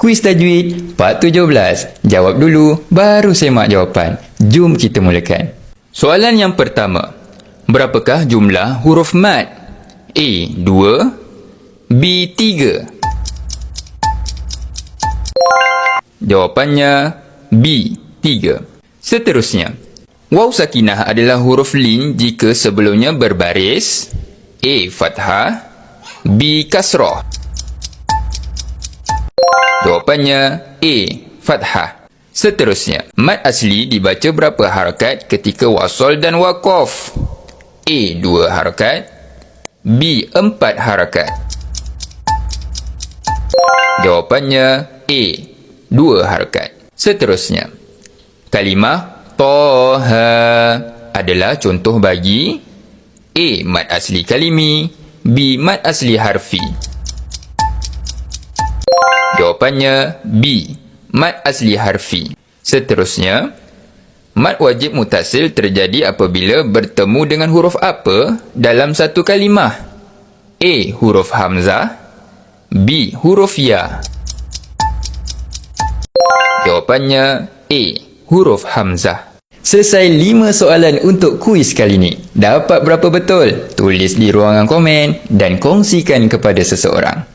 Kuis tajwid part 17. Jawab dulu baru semak jawapan. Jom kita mulakan. Soalan yang pertama. Berapakah jumlah huruf mat? A 2 B 3 Jawapannya B 3 Seterusnya Waw sakinah adalah huruf lin jika sebelumnya berbaris A fathah B kasrah Jawapannya A. Fathah. Seterusnya, mat asli dibaca berapa harakat ketika wasol dan wakof? A. Dua harakat. B. Empat harakat. Jawapannya A. Dua harakat. Seterusnya, kalimah Toha adalah contoh bagi A. Mat asli kalimi B. Mat asli harfi Jawapannya B. Mat asli harfi. Seterusnya, mat wajib mutasil terjadi apabila bertemu dengan huruf apa dalam satu kalimah? A. Huruf Hamzah B. Huruf Ya Jawapannya A. Huruf Hamzah. Selesai lima soalan untuk kuis kali ini. Dapat berapa betul? Tulis di ruangan komen dan kongsikan kepada seseorang.